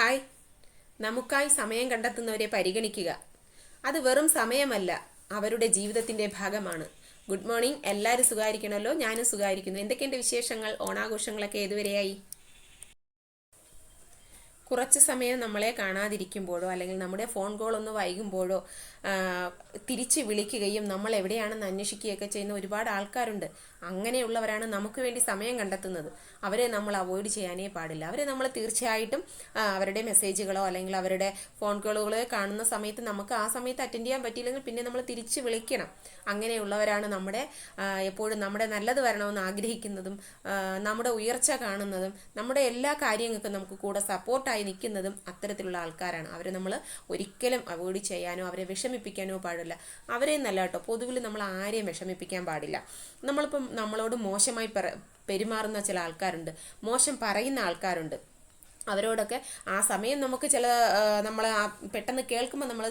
Hi. നമുക്കായി സമയം കണ്ടെത്തുന്നവരെ പരിഗണിക്കുക. അത് വെറും സമയമല്ല അവരുടെ ജീവിതത്തിന്റെ ഭാഗമാണ്. Good morning. എല്ലാവരും സുഖമായിരിക്കണമല്ലോ ഞാനും സുഖമായിരിക്കുന്നു. എന്തൊക്കെയുണ്ട് വിശേഷങ്ങൾ? ഓണാഘോഷങ്ങളൊക്കെ ഏതുവരെയായി? കുറച്ച് സമയം നമ്മളെ കാണാതിരിക്കുമ്പോഴോ അല്ലെങ്കിൽ നമ്മുടെ ഫോൺ കോൾ ഒന്ന് വൈകുമ്പോഴോ തിരിച്ച് വിളിക്കുകയും നമ്മൾ എവിടെയാണെന്ന് അന്വേഷിക്കുകയൊക്കെ ചെയ്യുന്ന ഒരുപാട് ആൾക്കാരുണ്ട്. അങ്ങനെയുള്ളവരാണ് നമുക്ക് വേണ്ടി സമയം കണ്ടെത്തുന്നത്. അവരെ നമ്മൾ അവോയ്ഡ് ചെയ്യാനേ പാടില്ല. അവരെ നമ്മൾ തീർച്ചയായിട്ടും അവരുടെ മെസ്സേജുകളോ അല്ലെങ്കിൽ അവരുടെ ഫോൺ കോളുകളോ കാണുന്ന സമയത്ത് നമുക്ക് ആ സമയത്ത് അറ്റൻഡ് ചെയ്യാൻ പറ്റിയില്ലെങ്കിൽ പിന്നെ നമ്മൾ തിരിച്ച് വിളിക്കണം. അങ്ങനെയുള്ളവരാണ് നമ്മുടെ എപ്പോഴും നമ്മുടെ നല്ലത് വരണമെന്ന് ആഗ്രഹിക്കുന്നതും നമ്മുടെ ഉയർച്ച കാണുന്നതും നമ്മുടെ എല്ലാ കാര്യങ്ങൾക്കും നമുക്ക് കൂടെ സപ്പോർട്ടായി നിൽക്കുന്നതും അത്തരത്തിലുള്ള ആൾക്കാരാണ്. അവരെ നമ്മൾ ഒരിക്കലും അവോയ്ഡ് ചെയ്യാനോ അവരെ വിഷമിപ്പിക്കാനോ പാടില്ല. അവരെ നല്ല കേട്ടോ പൊതുവിൽ നമ്മൾ ആരെയും വിഷമിപ്പിക്കാൻ പാടില്ല. നമ്മളിപ്പം നമ്മളോട് മോശമായി പെരുമാറുന്ന ചില ആൾക്കാരുണ്ട് മോശം പറയുന്ന ആൾക്കാരുണ്ട്. അവരോടൊക്കെ ആ സമയം നമുക്ക് ചില നമ്മൾ പെട്ടെന്ന് കേൾക്കുമ്പോൾ നമ്മൾ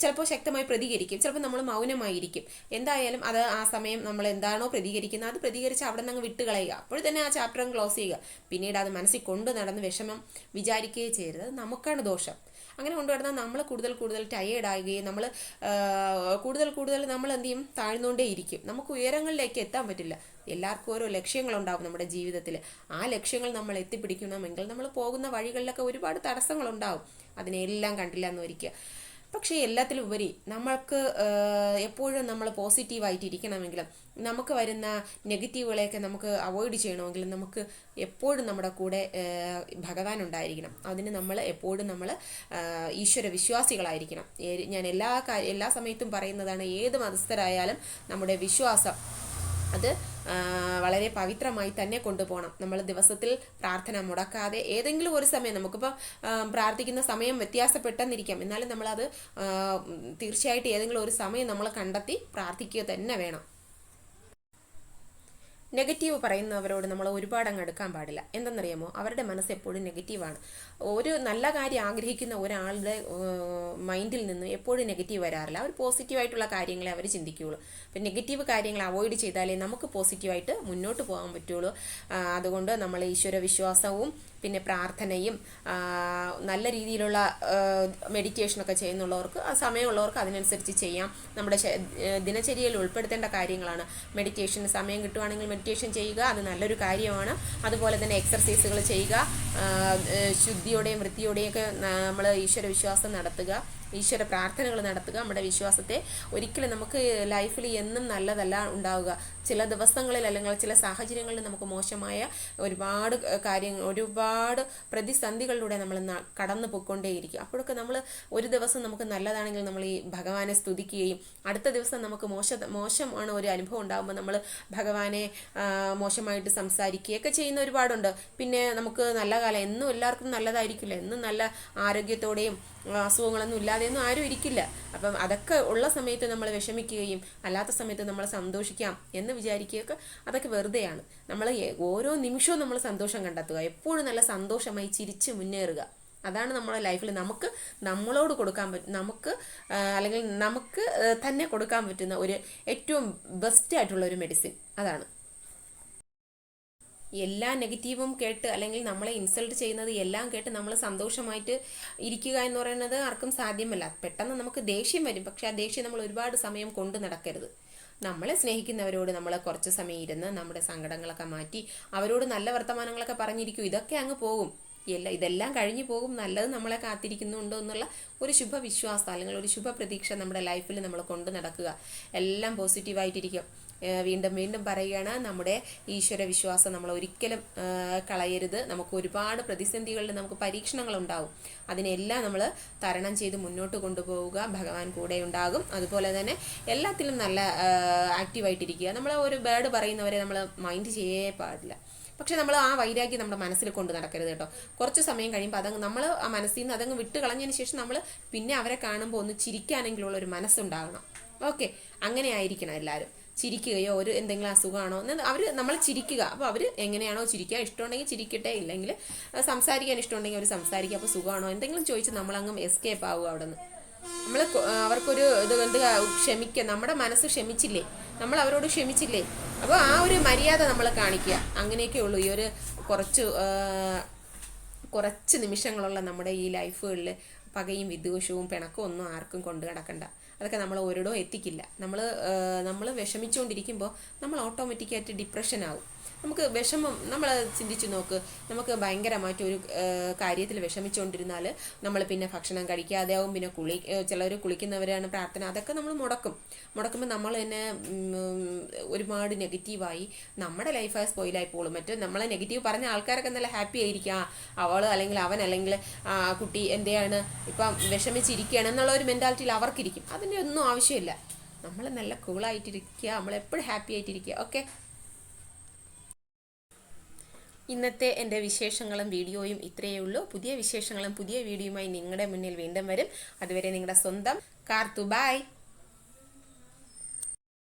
ചിലപ്പോൾ ശക്തമായി പ്രതികരിക്കും ചിലപ്പോൾ നമ്മൾ മൗനമായിരിക്കും. എന്തായാലും അത് ആ സമയം നമ്മൾ എന്താണോ പ്രതികരിക്കുന്നത് അത് പ്രതികരിച്ച് അവിടെ നിന്ന് വിട്ടുകളയുക. അപ്പോൾ തന്നെ ആ ചാപ്റ്റർ ക്ലോസ് ചെയ്യുക. പിന്നീട് അത് മനസ്സിൽ കൊണ്ട് നടന്ന് വിഷമം വിചാരിക്കുകയും ചെയ്യരുത്. നമുക്കാണ് ദോഷം. അങ്ങനെ കൊണ്ടുവരുന്നാൽ നമ്മൾ കൂടുതൽ കൂടുതൽ ടയേർഡ് ആകുകയും നമ്മൾ കൂടുതൽ കൂടുതൽ നമ്മൾ എന്ത് ചെയ്യും? താഴ്ന്നുകൊണ്ടേ ഇരിക്കും. നമുക്ക് ഉയരങ്ങളിലേക്ക് എത്താൻ പറ്റില്ല. എല്ലാവർക്കും ഓരോ ലക്ഷ്യങ്ങളുണ്ടാവും നമ്മുടെ ജീവിതത്തിൽ. ആ ലക്ഷ്യങ്ങൾ നമ്മൾ എത്തിപ്പിടിക്കണമെങ്കിൽ നമ്മൾ പോകുന്ന വഴികളിലൊക്കെ ഒരുപാട് തടസ്സങ്ങളുണ്ടാവും. അതിനെല്ലാം കണ്ടില്ല എന്ന് വരിക്കുക പക്ഷേ എല്ലാത്തിലും ഉപരി നമ്മൾക്ക് എപ്പോഴും നമ്മൾ പോസിറ്റീവായിട്ട് ഇരിക്കണമെങ്കിലും നമുക്ക് വരുന്ന നെഗറ്റീവുകളെയൊക്കെ നമുക്ക് അവോയ്ഡ് ചെയ്യണമെങ്കിലും നമുക്ക് എപ്പോഴും നമ്മുടെ കൂടെ ഭഗവാൻ ഉണ്ടായിരിക്കണം. അതിന് നമ്മൾ എപ്പോഴും നമ്മൾ ഈശ്വര വിശ്വാസികളായിരിക്കണം ഞാൻ എല്ലാ എല്ലാ സമയത്തും പറയുന്നതാണ് ഏത് മതസ്ഥരായാലും നമ്മുടെ വിശ്വാസം അത് വളരെ പവിത്രമായി തന്നെ കൊണ്ടുപോകണം. നമ്മൾ ദിവസത്തിൽ പ്രാർത്ഥന മുടക്കാതെ ഏതെങ്കിലും ഒരു സമയം നമുക്കിപ്പോൾ പ്രാർത്ഥിക്കുന്ന സമയം വ്യത്യാസപ്പെട്ടെന്നിരിക്കാം. എന്നാലും നമ്മളത് തീർച്ചയായിട്ടും ഏതെങ്കിലും ഒരു സമയം നമ്മൾ കണ്ടെത്തി പ്രാർത്ഥിക്കുക തന്നെ വേണം. നെഗറ്റീവ് പറയുന്നവരോട് നമ്മൾ ഒരുപാട് അങ്ങ് എടുക്കാൻ പാടില്ല. എന്തെന്നറിയാമോ? അവരുടെ മനസ്സ് എപ്പോഴും നെഗറ്റീവാണ് ഒരു നല്ല കാര്യം ആഗ്രഹിക്കുന്ന ഒരാളുടെ മൈൻഡിൽ നിന്ന് എപ്പോഴും നെഗറ്റീവ് വരാറില്ല. അവർ പോസിറ്റീവായിട്ടുള്ള കാര്യങ്ങളെ അവർ ചിന്തിക്കുകയുള്ളൂ. അപ്പം നെഗറ്റീവ് കാര്യങ്ങൾ അവോയ്ഡ് ചെയ്താലേ നമുക്ക് പോസിറ്റീവായിട്ട് മുന്നോട്ട് പോകാൻ പറ്റുള്ളൂ. അതുകൊണ്ട് നമ്മൾ ഈശ്വര വിശ്വാസവും പിന്നെ പ്രാർത്ഥനയും നല്ല രീതിയിലുള്ള മെഡിറ്റേഷനൊക്കെ ചെയ്യുന്നുള്ളവർക്ക് ആ സമയമുള്ളവർക്ക് അതിനനുസരിച്ച് ചെയ്യാം. നമ്മുടെ ദിനചര്യയിൽ ഉൾപ്പെടുത്തേണ്ട കാര്യങ്ങളാണ്. മെഡിറ്റേഷന് സമയം കിട്ടുവാണെങ്കിൽ മെഡിറ്റേഷൻ ചെയ്യുക അത് നല്ലൊരു കാര്യമാണ്. അതുപോലെ തന്നെ എക്സർസൈസുകൾ ചെയ്യുക ശുദ്ധിയോടെയും വൃത്തിയോടെയും ഒക്കെ നമ്മൾ ഈശ്വര വിശ്വാസം നടത്തുക ഈശ്വര പ്രാർത്ഥനകൾ നടത്തുക നമ്മുടെ വിശ്വാസത്തെ ഒരിക്കലും നമുക്ക് ലൈഫിൽ എന്നും നല്ലതല്ല ഉണ്ടാവുക. ചില ദിവസങ്ങളിൽ അല്ലെങ്കിൽ ചില സാഹചര്യങ്ങളിൽ നമുക്ക് മോശമായ ഒരുപാട് കാര്യങ്ങൾ ഒരുപാട് പ്രതിസന്ധികളിലൂടെ നമ്മൾ കടന്നു പോയിക്കൊണ്ടേയിരിക്കും. അപ്പോഴൊക്കെ നമ്മൾ ഒരു ദിവസം നമുക്ക് നല്ലതാണെങ്കിൽ നമ്മൾ ഈ ഭഗവാനെ സ്തുതിക്കുകയും അടുത്ത ദിവസം നമുക്ക് മോശ മോശമാണ് ഒരു അനുഭവം ഉണ്ടാകുമ്പോൾ നമ്മൾ ഭഗവാനെ മോശമായിട്ട് സംസാരിക്കുകയൊക്കെ ചെയ്യുന്ന ഒരുപാടുണ്ട്. പിന്നെ നമുക്ക് നല്ല കാലം എന്നും എല്ലാവർക്കും നല്ലതായിരിക്കില്ല. എന്നും നല്ല ആരോഗ്യത്തോടെയും അസുഖങ്ങളൊന്നും ഇല്ലാതെയൊന്നും ആരും ഇരിക്കില്ല. അപ്പം അതൊക്കെ ഉള്ള സമയത്ത് നമ്മൾ വിഷമിക്കുകയും അല്ലാത്ത സമയത്ത് നമ്മൾ സന്തോഷിക്കാം എന്ന് വിചാരിക്കുകയൊക്കെ അതൊക്കെ വെറുതെയാണ്. നമ്മൾ ഓരോ നിമിഷവും നമ്മൾ സന്തോഷം കണ്ടെത്തുക. എപ്പോഴും നല്ല സന്തോഷമായി ചിരിച്ച് മുന്നേറുക. അതാണ് നമ്മുടെ ലൈഫിൽ നമുക്ക് നമ്മളോട് കൊടുക്കാൻ പറ്റും നമുക്ക് അല്ലെങ്കിൽ നമുക്ക് തന്നെ കൊടുക്കാൻ പറ്റുന്ന ഒരു ഏറ്റവും ബെസ്റ്റ് ആയിട്ടുള്ള ഒരു മെഡിസിൻ. അതാണ്. എല്ലാ നെഗറ്റീവും കേട്ട് അല്ലെങ്കിൽ നമ്മളെ ഇൻസൾട്ട് ചെയ്യുന്നത് എല്ലാം കേട്ട് നമ്മൾ സന്തോഷമായിട്ട് ഇരിക്കുക എന്ന് പറയുന്നത് ആർക്കും സാധ്യമല്ല. പെട്ടെന്ന് നമുക്ക് ദേഷ്യം വരും. പക്ഷെ ആ ദേഷ്യം നമ്മൾ ഒരുപാട് സമയം കൊണ്ട് നടക്കരുത്. നമ്മളെ സ്നേഹിക്കുന്നവരോട് നമ്മൾ കുറച്ച് സമയം ഇരുന്ന് നമ്മുടെ സങ്കടങ്ങളൊക്കെ മാറ്റി അവരോട് നല്ല വർത്തമാനങ്ങളൊക്കെ പറഞ്ഞിരിക്കും. ഇതൊക്കെ അങ്ങ് പോകും. എല്ലാ ഇതെല്ലാം കഴിഞ്ഞു പോകും. നല്ലത് നമ്മളെ കാത്തിരിക്കുന്നുണ്ടോ എന്നുള്ള ഒരു ശുഭവിശ്വാസം അല്ലെങ്കിൽ ഒരു ശുഭപ്രതീക്ഷ നമ്മുടെ ലൈഫിൽ നമ്മൾ കൊണ്ട് നടക്കുക. എല്ലാം പോസിറ്റീവായിട്ടിരിക്കും. വീണ്ടും വീണ്ടും പറയുകയാണ് നമ്മുടെ ഈശ്വര വിശ്വാസം നമ്മൾ ഒരിക്കലും കളയരുത്. നമുക്ക് ഒരുപാട് പ്രതിസന്ധികളിൽ നമുക്ക് പരീക്ഷണങ്ങൾ ഉണ്ടാവും അതിനെല്ലാം നമ്മൾ തരണം ചെയ്ത് മുന്നോട്ട് കൊണ്ടുപോവുക. ഭഗവാൻ കൂടെ ഉണ്ടാകും. അതുപോലെ തന്നെ എല്ലാത്തിലും നല്ല ആക്റ്റീവായിട്ടിരിക്കുക. നമ്മൾ ഒരു ബേർഡ് പറയുന്നവരെ നമ്മൾ മൈൻഡ് ചെയ്യേ പാടില്ല. പക്ഷെ നമ്മൾ ആ വൈരാഗ്യം നമ്മുടെ മനസ്സിൽ കൊണ്ട് നടക്കരുത് കേട്ടോ. കുറച്ച് സമയം കഴിയുമ്പോൾ അതങ്ങ് നമ്മൾ ആ മനസ്സിൽ നിന്ന് അതങ്ങ് വിട്ട് കളഞ്ഞതിന് ശേഷം നമ്മൾ പിന്നെ അവരെ കാണുമ്പോൾ ഒന്ന് ചിരിക്കാനെങ്കിലുള്ള ഒരു മനസ്സുണ്ടാകണം ഓക്കെ. അങ്ങനെ ആയിരിക്കണം എല്ലാവരും. ചിരിക്കുകയോ ഒരു എന്തെങ്കിലും അസുഖമാണോ? എന്ന് അവർ നമ്മൾ ചിരിക്കുക. അപ്പോൾ അവർ എങ്ങനെയാണോ ചിരിക്കുക. ഇഷ്ടമുണ്ടെങ്കിൽ ചിരിക്കട്ടെ. ഇല്ലെങ്കിൽ സംസാരിക്കാൻ ഇഷ്ടമുണ്ടെങ്കിൽ അവർ സംസാരിക്കുക. അപ്പോൾ സുഖമാണോ? എന്തെങ്കിലും ചോദിച്ച് നമ്മളങ്ങ് എസ്കേപ്പ് ആവുക അവിടെ നിന്ന് നമ്മൾ അവർക്കൊരു ഇത് എന്ത് ക്ഷമിക്കുക നമ്മുടെ മനസ്സ് ക്ഷമിച്ചില്ലേ? നമ്മൾ അവരോട് ക്ഷമിച്ചില്ലേ? അപ്പോൾ ആ ഒരു മര്യാദ നമ്മൾ കാണിക്കുക. അങ്ങനെയൊക്കെ ഉള്ളൂ. ഈ ഒരു കുറച്ച് കുറച്ച് നിമിഷങ്ങളുള്ള നമ്മുടെ ഈ ലൈഫുകളിൽ പകയും വിദ്വേഷവും പിണക്കവും ഒന്നും ആർക്കും കൊണ്ടു കിടക്കണ്ട അതൊക്കെ നമ്മൾ ഒരിടവും എത്തിക്കില്ല. നമ്മൾ നമ്മൾ വിഷമിച്ചുകൊണ്ടിരിക്കുമ്പോൾ നമ്മൾ ഓട്ടോമാറ്റിക്കായിട്ട് ഡിപ്രഷൻ ആവും. നമുക്ക് വിഷമം നമ്മൾ ചിന്തിച്ചു നോക്ക്. നമുക്ക് ഭയങ്കരമായിട്ട് ഒരു കാര്യത്തിൽ വിഷമിച്ചുകൊണ്ടിരുന്നാൽ നമ്മൾ പിന്നെ ഭക്ഷണം കഴിക്കാതെ ആവും. പിന്നെ കുളി ചിലർ കുളിക്കുന്നവരാണ് പ്രാർത്ഥന. അതൊക്കെ നമ്മൾ മുടക്കും. മുടക്കുമ്പോൾ നമ്മൾ തന്നെ ഒരുപാട് നെഗറ്റീവായി നമ്മുടെ ലൈഫ് സ്പോയിലായി പോകും മറ്റേ നമ്മളെ നെഗറ്റീവ് പറഞ്ഞ ആൾക്കാരൊക്കെ നല്ല ഹാപ്പി ആയിരിക്കും. അവൾ അല്ലെങ്കിൽ അവൻ അല്ലെങ്കിൽ കുട്ടി എന്തെയാണ് ഇപ്പം വിഷമിച്ചിരിക്കുകയാണ് എന്നുള്ള ഒരു മെന്റാലിറ്റിയിൽ അവർക്കിരിക്കും. അതിന്റെ ഒന്നും ആവശ്യമില്ല. നമ്മൾ നല്ല കൂളായിട്ടിരിക്കുക നമ്മൾ എപ്പോഴും ഹാപ്പി ആയിട്ടിരിക്കുക ഓക്കെ ഇന്നത്തെ എന്റെ വിശേഷങ്ങളും വീഡിയോയും ഇത്രയേ ഉള്ളൂ. പുതിയ വിശേഷങ്ങളും പുതിയ വീഡിയോയുമായി നിങ്ങളുടെ മുന്നിൽ വീണ്ടും വരും. അതുവരെ നിങ്ങളുടെ സ്വന്തം കാർത്തു. ബൈ